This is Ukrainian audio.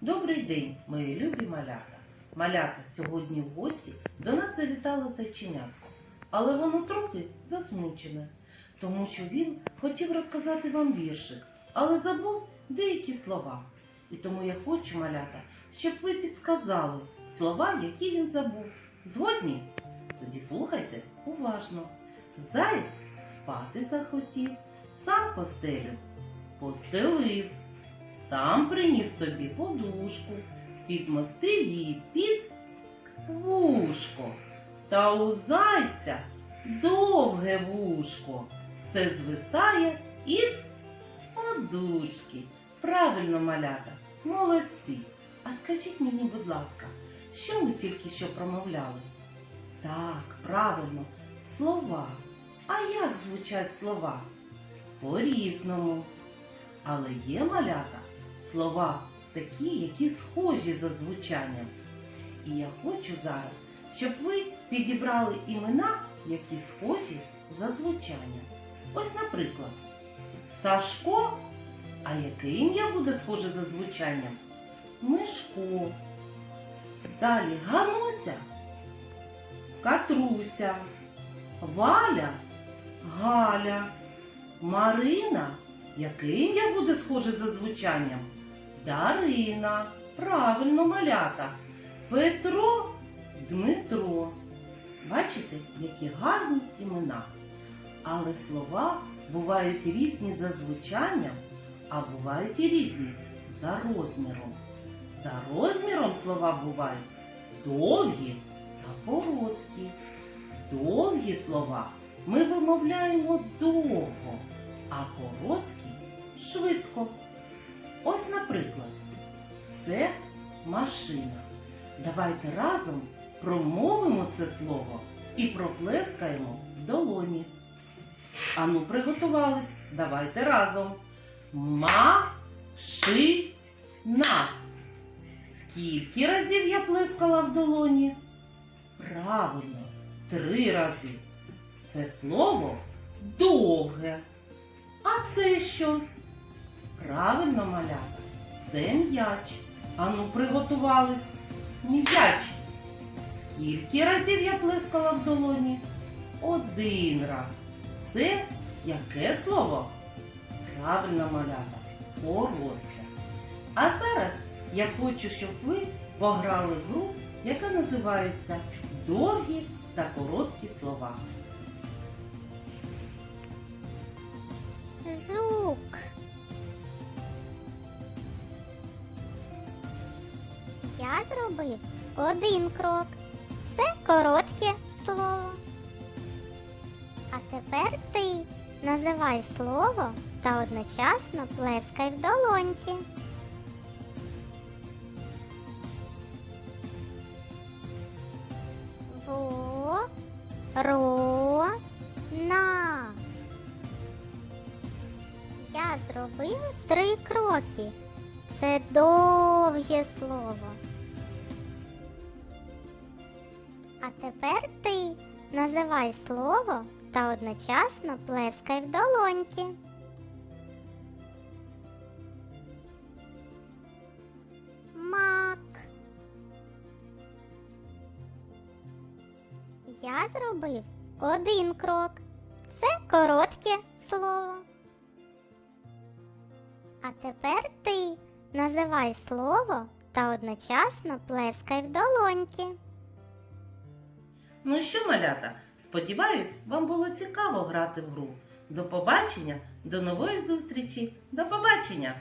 Добрий день, мої любі малята. Малята сьогодні в гості до нас завітало зайченятко, але воно трохи засмучене, тому що він хотів розказати вам віршик, але забув деякі слова. І тому я хочу, малята, щоб ви підсказали слова, які він забув. Згодні? Тоді слухайте уважно. Заєць спати захотів, сам постелю постелив, сам приніс собі подушку, підмостив її під вушко. Та у зайця довге вушко, все звисає із подушки. Правильно, малята, молодці. А скажіть мені, будь ласка, що ми тільки що промовляли? Так, правильно, слова. А як звучать слова? По-різному. Але є малята слова такі, які схожі за звучанням. І я хочу зараз, щоб ви підібрали імена, які схожі за звучанням. Ось, наприклад, Сашко. А яке ім'я буде схоже за звучанням? Мишко. Далі Гануся, Катруся, Валя, Галя, Марина. Яке ім'я буде схоже за звучанням? Дарина. Правильно, малята. Петро, Дмитро. Бачите, які гарні імена. Але слова бувають різні за звучанням, а бувають і різні за розміром. За розміром слова бувають довгі та короткі. Довгі слова ми вимовляємо довго, а короткі швидко. Ось, наприклад, це машина. Давайте разом промовимо це слово і проплескаємо в долоні. Ану, приготувались. Давайте разом. Машина. Скільки разів я плескала в долоні? Правильно, три рази. Це слово довге. А це що? Правильно, малята, це м'яч. Ану, приготувались. М'яч. Скільки разів я плескала в долоні? Один раз. Це яке слово? Правильно, малята, коротке. А зараз я хочу, щоб ви пограли гру, яка називається Довгі та короткі слова. Жук. Зробив один крок. Це коротке слово. А тепер ти називай слово та одночасно плескай в долоньки. Во, ро, на. Я зробив три кроки. Це довге слово. А тепер ти називай слово та одночасно плескай в долоньки. Мак. Я зробив один крок. Це коротке слово. А тепер ти називай слово та одночасно плескай в долоньки. Ну що, малята, сподіваюсь, вам було цікаво грати в гру. До побачення, до нової зустрічі, до побачення!